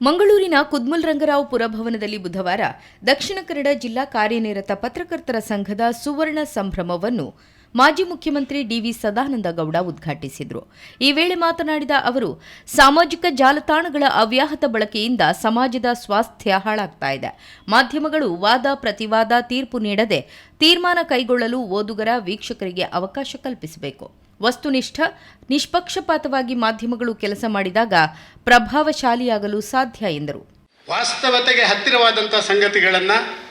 ಮಂಗಳೂರಿನ ಕುದ್ಮಲ್ ರಂಗರಾವ್ ಪುರಭವನದಲ್ಲಿ ಬುಧವಾರ ದಕ್ಷಿಣ ಕನ್ನಡ ಜಿಲ್ಲಾ ಕಾರ್ಯನಿರತ ಪತ್ರಕರ್ತರ ಸಂಘದ ಸುವರ್ಣ ಸಂಭ್ರಮವನ್ನು ಮಾಜಿ ಮುಖ್ಯಮಂತ್ರಿ ಡಿವಿ ಸದಾನಂದ ಗೌಡ ಉದ್ಘಾಟಿಸಿದರು. ಈ ವೇಳೆ ಮಾತನಾಡಿದ ಅವರು, ಸಾಮಾಜಿಕ ಜಾಲತಾಣಗಳ ಅವ್ಯಾಹತ ಬಳಕೆಯಿಂದ ಸಮಾಜದ ಸ್ವಾಸ್ಥ್ಯ ಹಾಳಾಗ್ತಾ ಇದೆ. ಮಾಧ್ಯಮಗಳು ವಾದ, ಪ್ರತಿವಾದ, ತೀರ್ಪು ನೀಡದೆ ತೀರ್ಮಾನ ಕೈಗೊಳ್ಳಲು ಓದುಗರ, ವೀಕ್ಷಕರಿಗೆ ಅವಕಾಶ ಕಲ್ಪಿಸಬೇಕು. ವಸ್ತುನಿಷ್ಠ, ನಿಷ್ಪಕ್ಷಪಾತವಾಗಿ ಮಾಧ್ಯಮಗಳು ಕೆಲಸ ಮಾಡಿದಾಗ ಪ್ರಭಾವಶಾಲಿಯಾಗಲು ಸಾಧ್ಯ ಎಂದರು. ವಾಸ್ತವತೆಗೆ ಹತ್ತಿರವಾದಂಥ ಸಂಗತಿಗಳನ್ನು,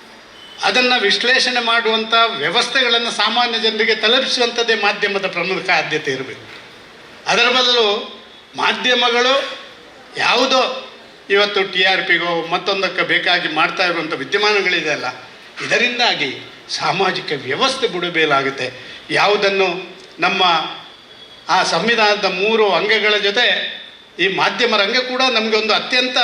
ಅದನ್ನು ವಿಶ್ಲೇಷಣೆ ಮಾಡುವಂಥ ವ್ಯವಸ್ಥೆಗಳನ್ನು ಸಾಮಾನ್ಯ ಜನರಿಗೆ ತಲುಪಿಸುವಂಥದ್ದೇ ಮಾಧ್ಯಮದ ಪ್ರಮುಖ ಆದ್ಯತೆ ಇರಬೇಕು. ಅದರ ಬದಲು ಮಾಧ್ಯಮಗಳು ಯಾವುದೋ ಇವತ್ತು ಟಿ ಆರ್ ಪಿಗೋ ಮತ್ತೊಂದಕ್ಕೆ ಬೇಕಾಗಿ ಮಾಡ್ತಾ ಇರುವಂಥ ವಿದ್ಯಮಾನಗಳಿದೆಯಲ್ಲ ಇದರಿಂದಾಗಿ ಸಾಮಾಜಿಕ ವ್ಯವಸ್ಥೆ ಬುಡಬೇಲಾಗುತ್ತೆ. ಯಾವುದನ್ನು ನಮ್ಮ ಆ ಸಂವಿಧಾನದ ಮೂರು ಅಂಗಗಳ ಜೊತೆ ಈ ಮಾಧ್ಯಮ ರಂಗ ಕೂಡ ನಮಗೆ ಒಂದು ಅತ್ಯಂತ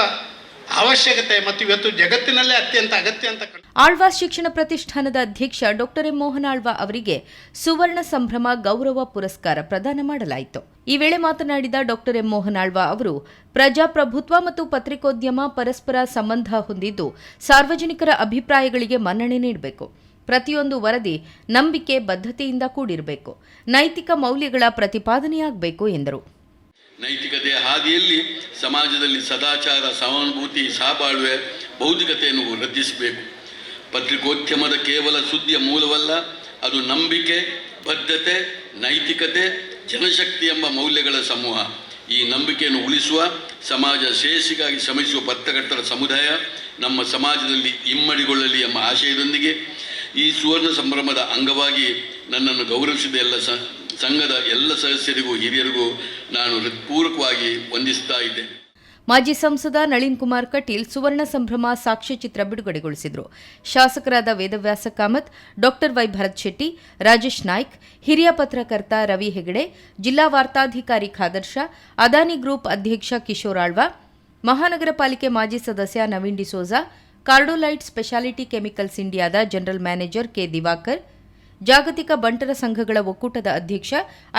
ಅವಶ್ಯಕತೆ ಮತ್ತು ಇವತ್ತು ಜಗತ್ತಿನಲ್ಲೇ ಅತ್ಯಂತ ಅಗತ್ಯ ಅಂತ ಆಳ್ವಾಸ್ ಶಿಕ್ಷಣ ಪ್ರತಿಷ್ಠಾನದ ಅಧ್ಯಕ್ಷ ಡಾಕ್ಟರ್ ಎಂ ಮೋಹನ್ ಆಳ್ವ ಅವರಿಗೆ ಸುವರ್ಣ ಸಂಭ್ರಮ ಗೌರವ ಪುರಸ್ಕಾರ ಪ್ರದಾನ ಮಾಡಲಾಯಿತು. ಈ ವೇಳೆ ಮಾತನಾಡಿದ ಡಾಕ್ಟರ್ ಎಂ ಮೋಹನ್ ಆಳ್ವ ಅವರು, ಪ್ರಜಾಪ್ರಭುತ್ವ ಮತ್ತು ಪತ್ರಿಕೋದ್ಯಮ ಪರಸ್ಪರ ಸಂಬಂಧ ಹೊಂದಿದ್ದು ಸಾರ್ವಜನಿಕರ ಅಭಿಪ್ರಾಯಗಳಿಗೆ ಮನ್ನಣೆ ನೀಡಬೇಕು. ಪ್ರತಿಯೊಂದು ವರದಿ ನಂಬಿಕೆ, ಬದ್ಧತೆಯಿಂದ ಕೂಡಿರಬೇಕು. ನೈತಿಕ ಮೌಲ್ಯಗಳ ಪ್ರತಿಪಾದನೆಯಾಗಬೇಕು ಎಂದರು. ನೈತಿಕತೆಯ ಹಾದಿಯಲ್ಲಿ ಸಮಾಜದಲ್ಲಿ ಸದಾಚಾರ, ಸಹಾನುಭೂತಿ ಸಹಬಾಳ್ವೆ ಬೌದ್ಧಿಕತೆಯನ್ನು ವೃದ್ಧಿಸಬೇಕು. ಪತ್ರಿಕೋದ್ಯಮದ ಕೇವಲ ಸುದ್ದಿಯ ಮೂಲವಲ್ಲ, ಅದು ನಂಬಿಕೆ, ಬದ್ಧತೆ, ನೈತಿಕತೆ, ಜನಶಕ್ತಿ ಎಂಬ ಮೌಲ್ಯಗಳ ಸಮೂಹ. ಈ ನಂಬಿಕೆಯನ್ನು ಉಳಿಸುವ, ಸಮಾಜ ಶ್ರೇಯಸ್ಸಿಗಾಗಿ ಶ್ರಮಿಸುವ ಪತ್ರಕರ್ತರ ಸಮುದಾಯ ನಮ್ಮ ಸಮಾಜದಲ್ಲಿ ಇಮ್ಮಡಿಗೊಳ್ಳಲಿ ಎಂಬ ಆಶಯದೊಂದಿಗೆ ಈ ಸುವರ್ಣ ಸಂಭ್ರಮದ ಅಂಗವಾಗಿ ನನ್ನನ್ನು ಗೌರವಿಸಿದ ಎಲ್ಲ ಸಂಘದ ಎಲ್ಲ ಸದಸ್ಯರಿಗೂ, ಹಿರಿಯರಿಗೂ ನಾನು ಹೃತ್ಪೂರ್ವಕವಾಗಿ ವಂದಿಸ್ತಾ ಇದ್ದೇನೆ. ಮಾಜಿ ಸಂಸದ ನಳಿನ್ ಕುಮಾರ್ ಕಟೀಲ್ ಸುವರ್ಣ ಸಂಭ್ರಮ ಸಾಕ್ಷ್ಯಚಿತ್ರ ಬಿಡುಗಡೆಗೊಳಿಸಿದರು. ಶಾಸಕರಾದ ವೇದವ್ಯಾಸ ಕಾಮತ್, ಡಾಕ್ಟರ್ ವೈ ಭರತ್ ಶೆಟ್ಟಿ, ರಾಜೇಶ್ ನಾಯ್ಕ್, ಹಿರಿಯ ಪತ್ರಕರ್ತ ರವಿ ಹೆಗಡೆ, ಜಿಲ್ಲಾ ವಾರ್ತಾಧಿಕಾರಿ ಖಾದರ್ ಅದಾನಿ ಗ್ರೂಪ್ ಅಧ್ಯಕ್ಷ ಕಿಶೋರ್ ಆಳ್ವ, ಮಹಾನಗರ ಪಾಲಿಕೆ ಮಾಜಿ ಸದಸ್ಯ Naveen D'Souza Cardolite specialty chemicals ಇಂಡಿಯಾದ ಜನರಲ್ ಮ್ಯಾನೇಜರ್ ಕೆ ದಿವಾಕರ್, ಜಾಗತಿಕ ಬಂಟರ ಸಂಘಗಳ ಒಕ್ಕೂಟದ ಅಧ್ಯಕ್ಷ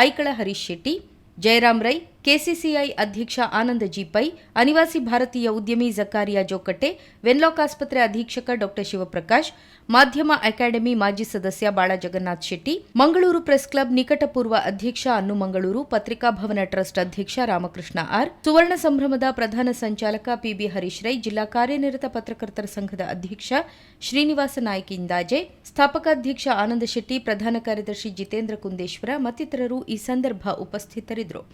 ಐಕಳ ಹರೀಶ್ ಶೆಟ್ಟಿ, ಜಯರಾಮ್ ರೈ ಕೆಸಿಸಿಐ ಅಧ್ಯಕ್ಷ ಆನಂದ ಜಿ ಪೈ ಅನಿವಾಸಿ ಭಾರತೀಯ ಉದ್ಯಮಿ ಜಕಾರಿಯಾ ಜೋಕಟ್ಟೆ, ವೆನ್ಲಾಕ್ ಆಸ್ಪತ್ರೆ ಅಧೀಕ್ಷಕ ಡಾ ಶಿವಪ್ರಕಾಶ್, ಮಾಧ್ಯಮ ಅಕಾಡೆಮಿ ಮಾಜಿ ಸದಸ್ಯ ಬಾಳ ಜಗನ್ನಾಥ್ ಶೆಟ್ಟಿ, ಮಂಗಳೂರು ಪ್ರೆಸ್ ಕ್ಲಬ್ ನಿಕಟಪೂರ್ವ ಅಧ್ಯಕ್ಷ ಅನ್ನು ಮಂಗಳೂರು, ಪತ್ರಿಕಾ ಭವನ ಟ್ರಸ್ಟ್ ಅಧ್ಯಕ್ಷ ರಾಮಕೃಷ್ಣ ಆರ್, ಸುವರ್ಣ ಸಂಭ್ರಮದ ಪ್ರಧಾನ ಸಂಚಾಲಕ ಪಿಬಿ ಹರೀಶ್ ರೈ, ಜಿಲ್ಲಾ ಕಾರ್ಯನಿರತ ಪತ್ರಕರ್ತರ ಸಂಘದ ಅಧ್ಯಕ್ಷ ಶ್ರೀನಿವಾಸ ನಾಯ್ಕ ಇಂದಾಜೆ, ಸ್ಥಾಪಕಾಧ್ಯಕ್ಷ ಆನಂದ ಶೆಟ್ಟಿ, ಪ್ರಧಾನ ಕಾರ್ಯದರ್ಶಿ ಜಿತೇಂದ್ರ ಕುಂದೇಶ್ವರ ಮತ್ತಿತರರು ಈ ಸಂದರ್ಭ ಉಪಸ್ಥಿತರಿದ್ದರು.